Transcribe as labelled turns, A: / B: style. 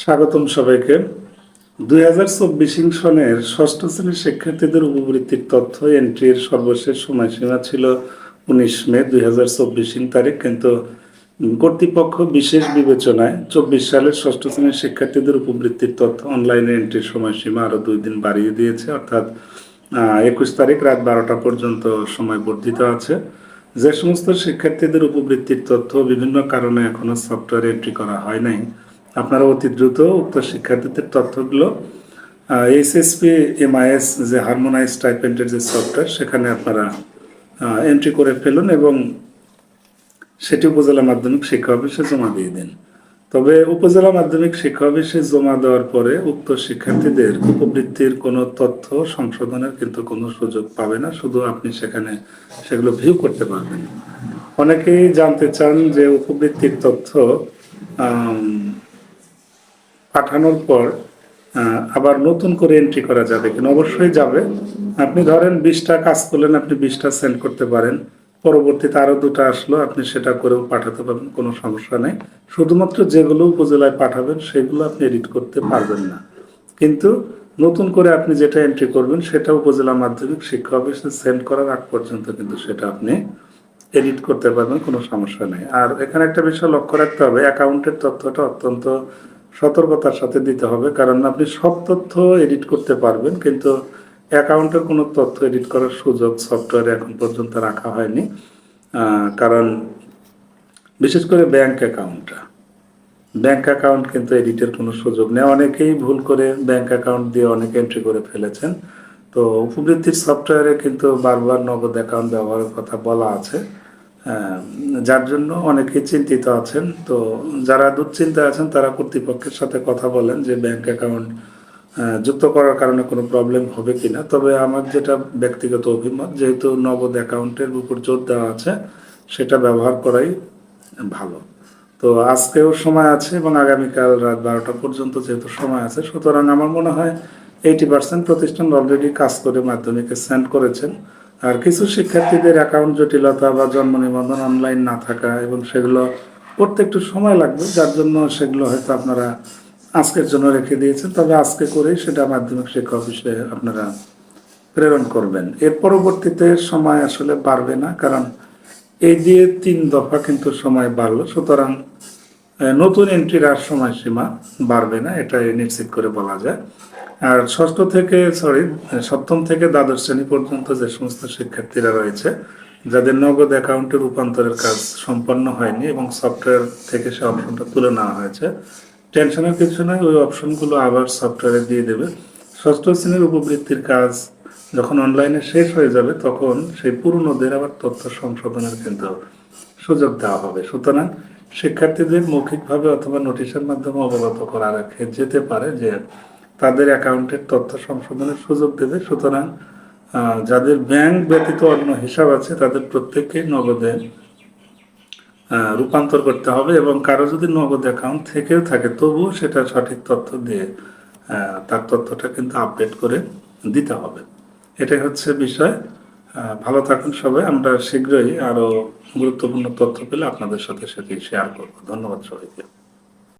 A: স্বাগতম সবাইকে। দুই হাজার চব্বিশ সনের ষষ্ঠ শ্রেণির শিক্ষার্থীদের উপবৃত্তির তথ্য এন্ট্রির সর্বশেষ সময়সীমা ছিল উনিশ মে দুই হাজার চব্বিশ তারিখ, কিন্তু কর্তৃপক্ষ বিশেষ বিবেচনায় চব্বিশ সালের ষষ্ঠ শ্রেণির শিক্ষার্থীদের উপবৃত্তির তথ্য অনলাইনে এন্ট্রির সময়সীমা আরও দুই দিন বাড়িয়ে দিয়েছে। অর্থাৎ একুশ তারিখ রাত বারোটা পর্যন্ত সময় বর্ধিত আছে। যে সমস্ত শিক্ষার্থীদের উপবৃত্তির তথ্য বিভিন্ন কারণে এখনও সফটওয়্যারে এন্ট্রি করা হয় নাই। আপনারা অতি দ্রুত উক্ত শিক্ষার্থীদের তথ্যগুলো এইচএসপি এমআইএস যে হারমোনাইজ টাইপেন্টের যে সফটওয়্যার সেখানে আপনারা এন্ট্রি করে ফেলুন এবং সেটি উপজেলা মাধ্যমিক শিক্ষা অফিসে জমা দিয়ে দিন। তবে উপজেলা মাধ্যমিক শিক্ষা অফিসে জমা দেওয়ার পরে উক্ত শিক্ষার্থীদের উপবৃত্তির কোনো তথ্য সংশোধনের কিন্তু কোনো সুযোগ পাবে না, শুধু আপনি সেখানে সেগুলো ভিউ করতে পারবেন। অনেকেই জানতে চান যে উপবৃত্তির তথ্য পাঠানোর পর আবার নতুন করে এন্ট্রি করা যাবে। কিনা অবশ্যই যাবে। আপনি ধরেন বিশটা কাজ করলেন, আপনি বিশটা সেন্ড করতে পারেন। পরবর্তীতে আরও দুটো আসলো, আপনি সেটা করেও পাঠাতে পারবেন, কোনো সমস্যা নেই। শুধুমাত্র যেগুলো উপজেলায় পাঠাবেন, সেগুলো আপনি এডিট করতে পারবেন না। কিন্তু নতুন করে আপনি যেটা এন্ট্রি করবেন, সেটা উপজেলা মাধ্যমিক শিক্ষা অফিসে সেন্ড করার আগ পর্যন্ত কিন্তু সেটা আপনি এডিট করতে পারবেন, কোনো সমস্যা নেই। আর এখানে একটা বিষয় লক্ষ্য রাখতে হবে, অ্যাকাউন্টের তথ্যটা অত্যন্ত সতর্কতার সাথে দিতে হবে, কারণ আপনি সব তথ্য এডিট করতে পারবেন, কিন্তু অ্যাকাউন্টের কোনো তথ্য এডিট করার সুযোগ সফটওয়্যারে এখন পর্যন্ত রাখা হয়নি। কারণ বিশেষ করে ব্যাংক অ্যাকাউন্টটা। ব্যাংক অ্যাকাউন্ট কিন্তু এডিটের কোনো সুযোগ নেই। অনেকেই ভুল করে ব্যাংক অ্যাকাউন্ট দিয়ে অনেক এন্ট্রি করে ফেলেছেন। তো উপবৃত্তির সফটওয়্যারে কিন্তু বারবার নগদ অ্যাকাউন্ট ব্যবহারের কথা বলা আছে। যার জন্য অনেকেই চিন্তিত আছেন। তো যারা দুশ্চিন্তায় আছেন, তারা কর্তৃপক্ষের সাথে কথা বলেন যে ব্যাংক অ্যাকাউন্ট যুক্ত করার কারণে কোনো প্রবলেম হবে কিনা। তবে আমার যেটা ব্যক্তিগত অভিমত, যেহেতু নগদ অ্যাকাউন্টের উপর জোর দেওয়া আছে, সেটা ব্যবহার করাই ভালো। তো আজকেও সময় আছে এবং আগামীকাল রাত বারোটা পর্যন্ত যেহেতু সময় আছে, সুতরাং আমার মনে হয় এইটি পার্সেন্ট প্রতিষ্ঠান অলরেডি কাজ করে মাধ্যমিকে সেন্ড করেছেন। আর কিছু শিক্ষার্থীদের অ্যাকাউন্ট জটিলতা বা জন্ম নিবন্ধন অনলাইন না থাকা এবং সেগুলো করতে একটু সময় লাগবে, যার জন্য সেগুলো হয়তো আপনারা আজকের জন্য রেখে দিয়েছেন। তবে আজকে করেই সেটা মাধ্যমিক শিক্ষা অফিসে আপনারা প্রেরণ করবেন। এর পরবর্তীতে সময় আসলে বাড়বে না, কারণ এই দিয়ে তিন দফা কিন্তু সময় বাড়লো। সুতরাং নতুন এন্ট্রির আর সময়সীমা বাড়বে না, এটা নিশ্চিত করে বলা যায়। আর ষষ্ঠ থেকে সরি সপ্তম থেকে দ্বাদশ শ্রেণি পর্যন্ত যে সমস্ত শিক্ষার্থীরা রয়েছে, যাদের নগদ অ্যাকাউন্টে রূপান্তরের কাজ সম্পন্ন হয়নি এবং সফটওয়্যার থেকে সে অপশনটা তুলে নেওয়া হয়েছে টেনশনের কিছু নয় ওই অপশনগুলো আবার সফটওয়্যারে দিয়ে দেবে। ষষ্ঠ শ্রেণির উপবৃত্তির কাজ যখন অনলাইনে শেষ হয়ে যাবে, তখন সেই পুরনোদের আবার তথ্য সংশোধনের কিন্তু সুযোগ দেওয়া হবে। সুতরাং শিক্ষার্থীদের মৌখিকভাবে অথবা নোটিশের মাধ্যমে অবগত করা রাখে যেতে পারে যে তাদের অ্যাকাউন্টের তথ্য সংশোধনের সুযোগ দেবে। সুতরাং যাদের ব্যাংক ব্যতীত অন্য হিসাব আছে, তাদের প্রত্যেককেই নগদে রূপান্তর করতে হবে এবং কারও যদি নগদ অ্যাকাউন্ট থেকেও থাকে, তবুও সেটা সঠিক তথ্য দিয়ে তার তথ্যটা কিন্তু আপডেট করে দিতে হবে। এটাই হচ্ছে বিষয়। ভালো থাকুন সবাই। আমরা শীঘ্রই আরও গুরুত্বপূর্ণ তথ্য পেলে আপনাদের সাথে সেটি শেয়ার করব। ধন্যবাদ সবাইকে।